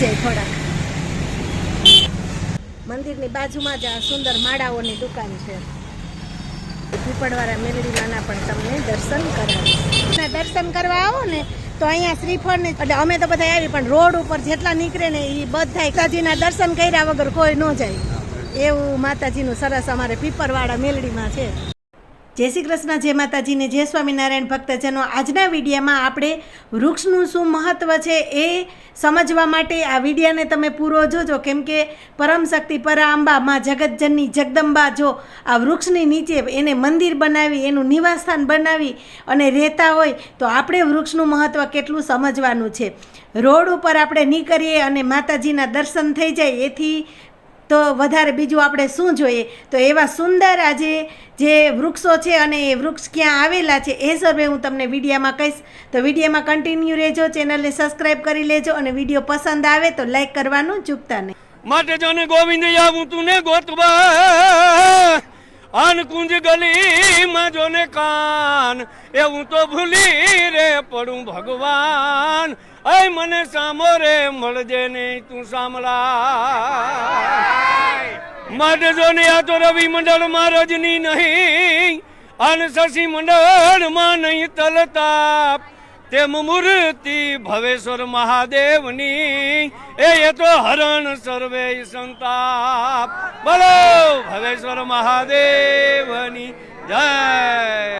જાય થોડાક મંદિરની બાજુમાં જ આ સુંદર માળાઓની દુકાન છે. પીપળવાળા મેલડીમાંના પણ તમને દર્શન કરાવે દર્શન કરવા આવો ને, તો અહીંયા શ્રીફળ ને એટલે અમે તો બધા આવી, પણ રોડ ઉપર જેટલા નીકળે ને એ બધા માતાજીના દર્શન કર્યા વગર કોઈ ન જાય. એવું માતાજીનું સરસ અમારે પીપળવાળા મેલડીમાં છે. જય શ્રી કૃષ્ણ, જય માતાજીને જય સ્વામિનારાયણ ભક્તજનો. આજના વિડીયામાં આપણે વૃક્ષનું શું મહત્ત્વ છે એ સમજવા માટે આ વિડીયાને તમે પૂરો જોજો. કેમ કે પરમશક્તિ પરાંબા માં જગતજનની જગદંબા જો આ વૃક્ષની નીચે એને મંદિર બનાવી, એનું નિવાસસ્થાન બનાવી અને રહેતા હોય, તો આપણે વૃક્ષનું મહત્ત્વ કેટલું સમજવાનું છે. રોડ ઉપર આપણે નીકળીએ અને માતાજીના દર્શન થઈ જાય, એથી તો વધારે બીજું આપણે શું જોઈએ? તો એવા સુંદર આજે જે વૃક્ષો છે અને એ વૃક્ષ ક્યાં આવેલા છે, એ સર્વે હું તમને વિડીયામાં કહીશ. તો વિડીયામાં કન્ટિન્યુ રહેજો ચેનલને સબસ્ક્રાઈબ કરી લેજો અને વીડિયો પસંદ આવે તો લાઈક કરવાનું ચૂકતા નહીં. માટે જોને ગોવિંદ આવું તું ને ગોતવા. આન કુંજ ગલીમાં જોને કાન, એવું તો ભૂલી રે પડું ભગવાન. અય મને સામો રે મળજે નહીં તું સાંભળા માટે જોને આ તો રવિ મંડળમાં રજની નહીં, અન શશી મંડળમાં નહીં તલતાપ તેમ મૂર્તિ ભવેશ્વર મહાદેવની, એ એ તો હરણ સર્વે સંતાપ. બોલો ભવેશ્વર મહાદેવની જય.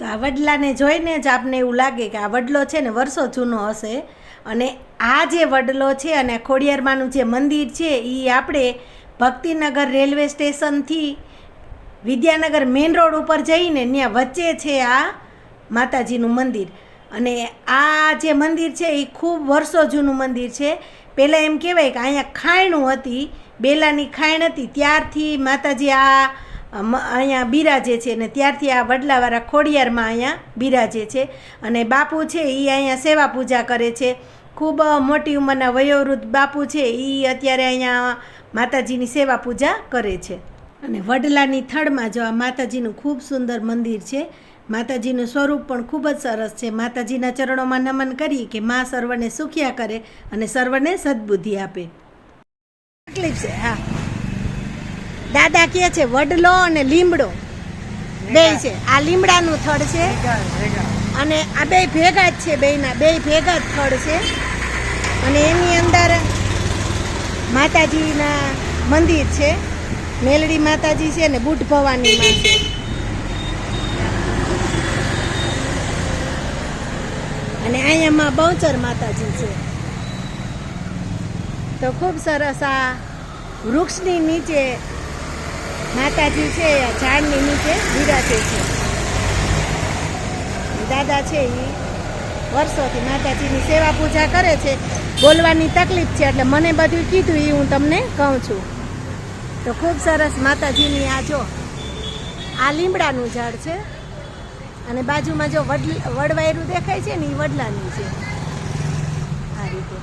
તો આ વડલાને જોઈને જ આપને એવું લાગે કે આ વડલો છે ને વર્ષો જૂનો હશે. અને આ જે વડલો છે અને ખોડિયારમાંનું જે મંદિર છે એ આપણે ભક્તિનગર રેલવે સ્ટેશનથી વિદ્યાનગર મેઇન રોડ ઉપર જઈને ત્યાં વચ્ચે છે આ માતાજીનું મંદિર. અને આ જે મંદિર છે એ ખૂબ વર્ષો જૂનું મંદિર છે. પહેલાં એમ કહેવાય કે અહીંયા ખાયણું હતી, બેલાની ખાયણ હતી. ત્યારથી માતાજી આ અહીંયા બિરાજે છે ને ત્યારથી આ વડલાવાળા ખોડિયારમાં અહીંયા બિરાજે છે. અને બાપુ છે એ અહીંયા સેવા પૂજા કરે છે. ખૂબ મોટી ઉંમરના વયોવૃદ્ધ બાપુ છે એ અત્યારે અહીંયા માતાજીની સેવા પૂજા કરે છે. અને વડલાની થડમાં જો આ માતાજીનું ખૂબ સુંદર મંદિર છે, માતાજીનું સ્વરૂપ પણ ખૂબ જ સરસ છે. માતાજીના ચરણોમાં નમન કરી કે મા સર્વને સુખ્યા કરે અને સર્વને સદબુદ્ધિ આપે. તકલીફ છે, હા. દાદા કહે છે વડલો અને લીમડો. બે છે. આ લીમડાનું થડ છે અને આ બે ભેગા જ છે બેયના. બે ભેગા જ થડ છે. અને એની અંદર માતાજીના મંદિર છે. મેલડી માતાજી છે ને બુટ ભવાની માં છે. અને અહીંયામાં બહુચર માતાજી છે. તો ખૂબ સરસ આ વૃક્ષની નીચે માતાજી છે ઝાડની નીચે બિરાજે છે. દાદા છે એ વર્ષોથી માતાજીની સેવા પૂજા કરે છે. બોલવાની તકલીફ છે, એટલે મને બધું કીધું એ હું તમને કહું છું. તો ખૂબ સરસ માતાજીની આ જો, આ લીમડાનું ઝાડ છે. અને બાજુમાં જો વડ વડવાયરું દેખાય છે ને એ વડલાની છે. આ રીતે.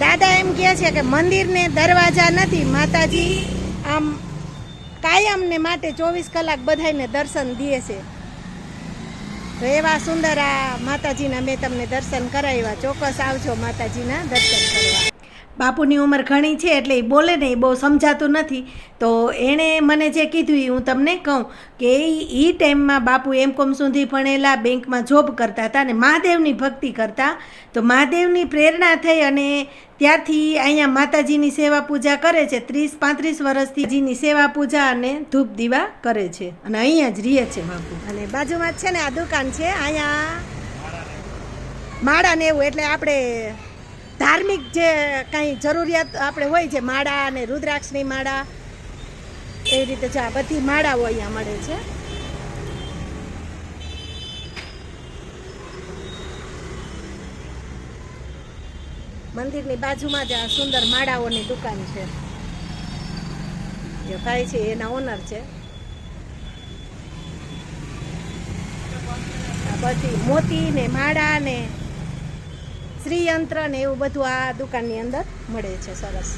દાદા એમ કહે છે કે મંદિરને દરવાજા નથી, માતાજી આમ કાયમને માટે ચોવીસ કલાક બધાને દર્શન દે છે. તો એવા સુંદર આ માતાજીના મેં તમને દર્શન કરાવ્યા. ચોક્કસ આવજો માતાજીના દર્શન કરવા. બાપુની ઉંમર ઘણી છે એટલે એ બોલે ને, એ બહુ સમજાતું નથી. તો એણે મને જે કીધું એ હું તમને કહું કે એ ટાઈમમાં બાપુ એમ કોમ સુધી ભણેલા, બેંકમાં જોબ કરતા હતા અને મહાદેવની ભક્તિ કરતા. તો મહાદેવની પ્રેરણા થઈ અને ત્યારથી અહીંયા માતાજીની સેવા પૂજા કરે છે, ત્રીસ પાંત્રીસ વર્ષથી જીની સેવા પૂજા અને ધૂપ દીવા કરે છે. અને અહીંયા જ રહે છે બાપુ. અને બાજુમાં છે ને આ દુકાન છે, અહીંયા માળા ને એવું, એટલે આપણે ધાર્મિક જે કાંઈ જરૂરિયાત આપણે હોય છે, માળા અને રુદ્રાક્ષની માળા, એ રીતે છે, આ બધી માળાઓ અહીંયા મળે છે. મંદિરની બાજુમાં જ આ સુંદર માળાઓની દુકાન છે. જે ભાઈ છે, એના ઓનર છે. બધી મોતી ને માળા ને શ્રીયંત્ર ને એવું બધું આ દુકાનની અંદર મળે છે, સરસ.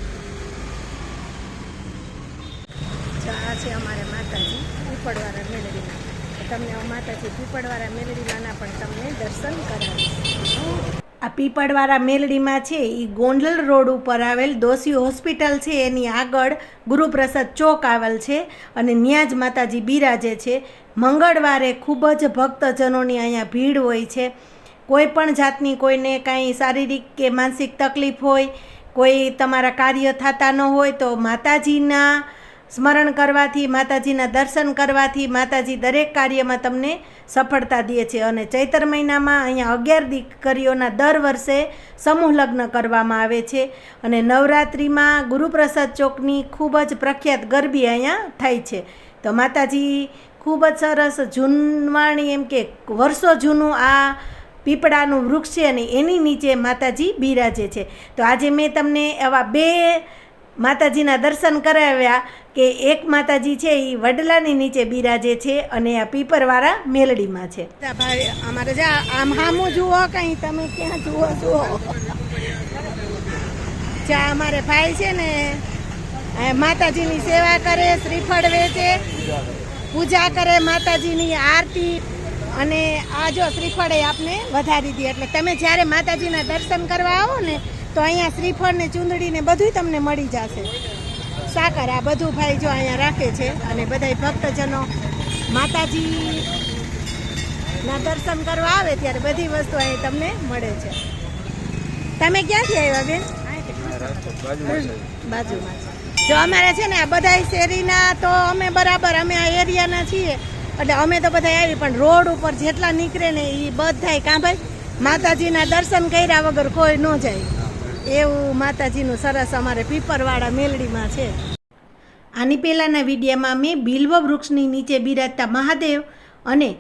આ છે અમારે માતાજી પીપળવાળા મેલડીના. તમને માતાજી પીપળવાળા મેલડીમાંના પણ તમને દર્શન કરાવીશ. આ પીપળવાળા મેલડીમાં છે એ ગોંડલ રોડ ઉપર આવેલ દોશી હોસ્પિટલ છે, એની આગળ ગુરુપ્રસાદ ચોક આવેલ છે, અને ત્યાં જ માતાજી બિરાજે છે. મંગળવારે ખૂબ જ ભક્તજનોની અહીંયા ભીડ હોય છે. કોઈ પણ જાતની કોઈને કાંઈ શારીરિક કે માનસિક તકલીફ હોય, કોઈ તમારા કાર્ય થતા ન હોય તો માતાજીના સ્મરણ કરવાથી, માતાજીના દર્શન કરવાથી માતાજી દરેક કાર્યમાં તમને સફળતા દે છે. અને ચૈતર મહિનામાં અહીંયા અગિયાર દીકરીઓના દર વર્ષે સમૂહ લગ્ન કરવામાં આવે છે. અને નવરાત્રિમાં ગુરુપ્રસાદ ચોકની ખૂબ જ પ્રખ્યાત ગરબી અહીંયા થાય છે. તો માતાજી ખૂબ જ સરસ જૂનવાણી એમ કે વર્ષો જૂનું આ પીપળાનું વૃક્ષ છે અને એની નીચે માતાજી બિરાજે છે. તો આજે મેં તમને આવા બે માતાજીના દર્શન કરાવ્યા કે એક માતાજી છે એ વડલાની નીચે બિરાજે છે અને આ પીપરવાળા મેલડીમાં છે. ભાઈ, અમારે જા, આમ હામું જુઓ કંઈ, તમે ક્યાં જુઓ જુઓ. જ્યાં અમારે ભાઈ છે ને માતાજીની સેવા કરે, શ્રીફળ વેચે, પૂજા કરે, માતાજીની આરતી અને આ જો શ્રીફળે આપને વધારી દે એટલે તમે જ્યારે માતાજીના દર્શન કરવા આવો ને, તો અહીંયા શ્રીફળ ને ચૂંદડી ને બધું તમને મળી જશે. સાકર, આ બધું ભાઈ જો અહીંયા રાખે છે અને બધા ભક્તજનો માતાજી ના દર્શન કરવા આવે ત્યારે બધી વસ્તુ અહીં તમને મળે છે. તમે ક્યાંથી આવ્યા બેન? બાજુમાં જો અમારે છે ને આ બધા શેરીના તો અમે બરાબર, અમે આ એરિયાના છીએ. એટલે અમે તો બધા આવી, પણ રોડ ઉપર જેટલા નીકળે ને એ બધાય કાં ભાઈ માતાજીના દર્શન કર્યા વગર કોઈ ન જાય. એવું માતાજીનું સરસ અમારે પીપરવાળા મેલડીમાં છે. આની પહેલાંના વિડીયોમાં મેં બિલ્વ વૃક્ષની નીચે બિરાજતા મહાદેવ અને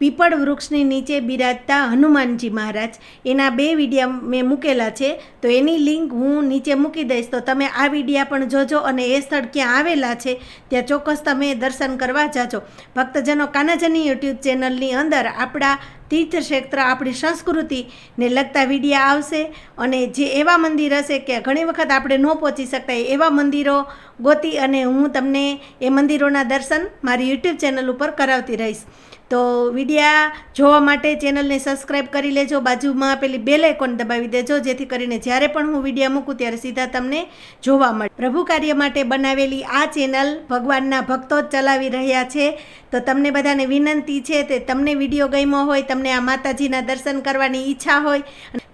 પીપળ વૃક્ષની નીચે બિરાજતા હનુમાનજી મહારાજ. એના બે વિડીયા મેં મૂકેલા છે. તો એની લિંક હું નીચે મૂકી દઈશ. તો તમે આ વિડીયા પણ જોજો અને એ સ્થળ ક્યાં આવેલા છે, ત્યાં ચોક્કસ તમે દર્શન કરવા જાજો. ભક્તજનો કાનાજની યુટ્યુબ ચેનલની અંદર આપણા તીર્થક્ષેત્ર, આપણી સંસ્કૃતિને લગતા વિડીયા આવશે અને જે એવા મંદિર હશે કે ઘણી વખત આપણે ન પહોંચી શકતા એવા મંદિરો ગોતી અને હું તમને એ મંદિરોના દર્શન મારી યુટ્યુબ ચેનલ ઉપર કરાવતી રહીશ. તો વિડીયા જોવા માટે ચેનલને સબસ્ક્રાઈબ કરી લેજો. બાજુમાં પેલી બેલ આઇકોન દબાવી દેજો, જેથી કરીને જ્યારે પણ હું વિડીયા મૂકું ત્યારે સીધા તમને જોવા મળે. પ્રભુ કાર્ય માટે બનાવેલી આ ચેનલ ભગવાનના ભક્તો જ ચલાવી રહ્યા છે. તો તમને બધાને વિનંતી છે તે તમને વીડિયો ગમ્યો હોય, તમને આ માતાજીના દર્શન કરવાની ઈચ્છા હોય,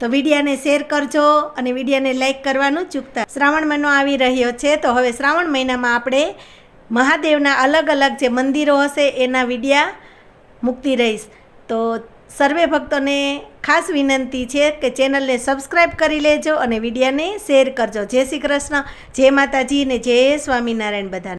તો વિડીયાને શેર કરજો અને વિડીયાને લાઇક કરવાનું ચૂકતા. શ્રાવણ મહિનો આવી રહ્યો છે, તો હવે શ્રાવણ મહિનામાં આપણે મહાદેવના અલગ અલગ જે મંદિરો હશે એના વિડીયા મૂકતી રહીશ. તો સર્વે ભક્તોને ખાસ વિનંતી છે કે ચેનલને સબસ્ક્રાઈબ કરી લેજો અને વિડીયાને શેર કરજો. જય શ્રી કૃષ્ણ, જય માતાજી ને જય સ્વામિનારાયણ બધાને.